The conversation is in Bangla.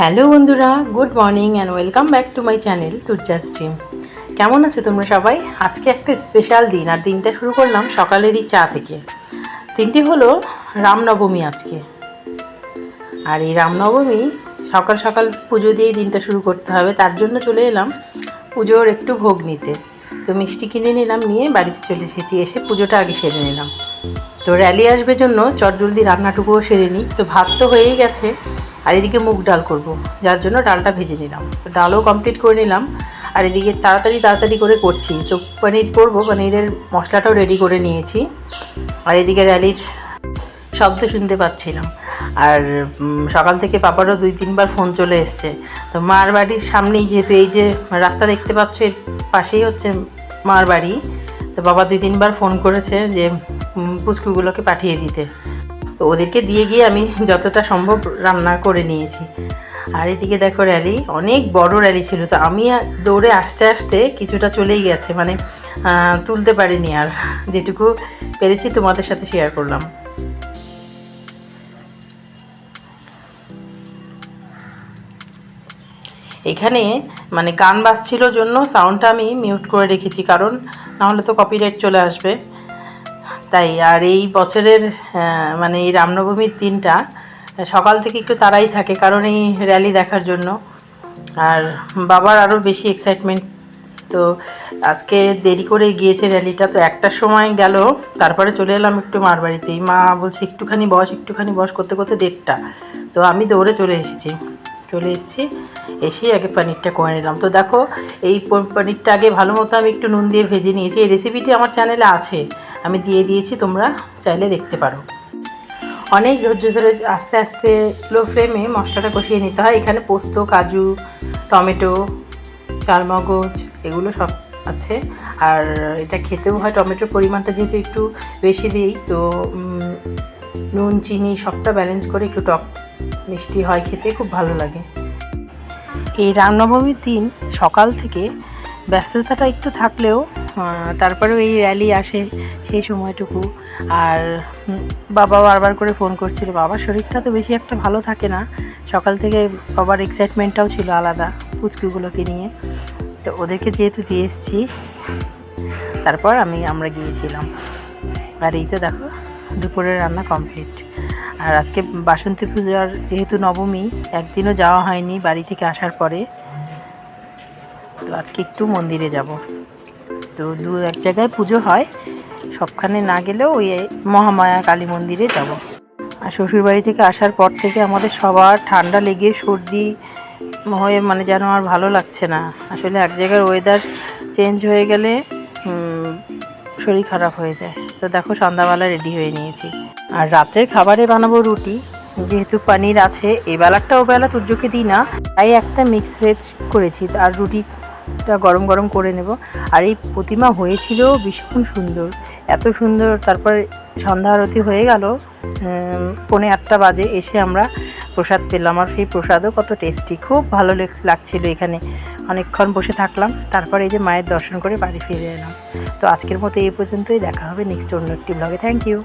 হ্যালো বন্ধুরা, good morning and welcome back to my channel Turja stream কেমন আছো তোমরা সবাই? আজকে একটা স্পেশাল দিন, আর দিনটা শুরু করলাম সকালেরই চা থেকে। দিনটি হলো রামনবমী আজকে। আর এই রামনবমী সকাল সকাল পুজো দিয়েই দিনটা শুরু করতে হবে, তার জন্য চলে এলাম পুজোর একটু ভোগ নিতে। তো মিষ্টি কিনে নিলাম, নিয়ে বাড়িতে চলে এসেছি, এসে পুজোটা আগে সেরে নিলাম। তো র্যালি আসবে জন্য, চটজলদি রান্নাটুকুও সেরে নিই। তো ভাত তো হয়েই গেছে। আর এদিকে মুগ ডাল করব, যার জন্য ডালটা ভেজে নিলাম। তো ডালও কমপ্লিট করে নিলাম, আর এদিকে তাড়াতাড়ি তাড়াতাড়ি করে করছি। তো পনির করব, পনিরের মশলাটাও রেডি করে নিয়েছি। আর এদিকে র্যালির শব্দ শুনতে পাচ্ছিলাম। আর সকাল থেকে পাপারও দুই তিনবার ফোন চলে এসছে। তো মার বাড়ির সামনেই যেহেতু এই যে রাস্তা দেখতে পাচ্ছ, এর পাশেই হচ্ছে মার বাড়ি। তো বাবা দুই তিনবার ফোন করেছে যে পুচকুগুলোকে পাঠিয়ে দিতে। তো ওদেরকে দিয়ে গিয়ে আমি যতটা সম্ভব রান্না করে নিয়েছি। আর এদিকে দেখো র্যালি অনেক বড় র্যালি ছিল। তো আমি দৌড়ে আসতে আসতে কিছুটা চলেই গেছে মানে তুলতে পারিনি আর। যেটুকু পেরেছি তোমাদের সাথে শেয়ার করলাম। এখানে মানে গান বাজছিল জন্য সাউন্ডটা আমি মিউট করে রেখেছি, কারণ নাহলে তো কপিরাইট চলে আসবে। তাই, আর এই বছরের মানে এই রামনবমীর দিনটা, সকাল থেকে একটু তাড়াই থাকে কারণ এই র্যালি দেখার জন্য। আর বাবার আরও বেশি এক্সাইটমেন্ট তো আজকে দেরি করে গিয়েছে র্যালিটা তো একটার সময় গেল, তারপরে চলে এলাম একটু মার বাড়িতেই মা বলছে, একটুখানি বস একটুখানি বস, করতে করতে দেড়টা। তো আমি দৌড়ে চলে এসেছি। চলে এসেছি। এসেই আগে পনিরটা করে নিলাম। তো দেখো, এই পনিরটা আগে ভালো মতো আমি একটু নুন দিয়ে ভেজে নিয়েছি। এই রেসিপিটি আমার চ্যানেলে আছে। আমি দিয়ে দিয়েছি, তোমরা চাইলে দেখতে পারো। অনেক ধৈর্য ধরে আস্তে আস্তে লো ফ্লেমে মশলাটা কষিয়ে নিতে হয়। এখানে পোস্ত, কাজু, টমেটো চালমগজ এগুলো সব আছে। আর এটা খেতেও হয়, টমেটোর পরিমাণটা যেহেতু একটু বেশি দিই, তো নুন, চিনি সবটা ব্যালেন্স করে একটু টক মিষ্টি হয় খেতে, খুব ভালো লাগে। এই রামনবমীর দিন সকাল থেকে ব্যস্ততাটা একটু থাকলেও তারপরেও এই র্যালি আসে সেই সময়টুকু। আর বাবা বারবার করে ফোন করছিল, বাবার শরীরটা তো বেশি একটা ভালো থাকে না। সকাল থেকে বাবার এক্সাইটমেন্টটাও ছিল আলাদা পুচকুগুলোকে নিয়ে। তো ওদেরকে যেহেতু দিয়ে এসেছি, তারপর আমি, আমরা গিয়েছিলাম। আর এই তো দেখো, দুপুরের রান্না কমপ্লিট আর আজকে বাসন্তী পূজার যেহেতু নবমী, একদিনও যাওয়া হয়নি বাড়ি থেকে আসার পরে। তো আজকে একটু মন্দিরে যাব। তো দু এক জায়গায় পুজো হয়, সবখানে না গেলেও ওই মহামায়া কালী মন্দিরে যাব। আর শ্বশুরবাড়ি থেকে আসার পর থেকে আমাদের সবার ঠান্ডা লেগে সর্দি হয়ে মানে যেন আর ভালো লাগছে না। আসলে এক জায়গার ওয়েদার চেঞ্জ হয়ে গেলে শরীর খারাপ হয়ে যায়। তো দেখো সন্ধ্যাবেলা রেডি হয়ে নিয়েছি। আর রাত্রের খাবারে বানাবো রুটি। যেহেতু পনির আছে এবেলাটা ওবেলা তুর্যকে দিই না। তাই একটা মিক্স ভেজ করেছি। আর রুটিটা গরম গরম করে নেব। আর এই প্রতিমা হয়েছিল ভীষণ সুন্দর। এত সুন্দর। তারপর সন্ধ্যা আরতি হয়ে গেল। পৌনে আটটা বাজে এসে আমরা প্রসাদ পেলাম। আর সেই প্রসাদও কত টেস্টি খুব ভালো লেগ- লাগছিল এখানে। অনেকক্ষণ বসে থাকলাম, তারপর এই যে মায়ের দর্শন করে বাড়ি ফিরে এলাম। তো আজকের মতো এই পর্যন্তই, দেখা হবে নেক্সট অন্য একটি ব্লগে থ্যাংক ইউ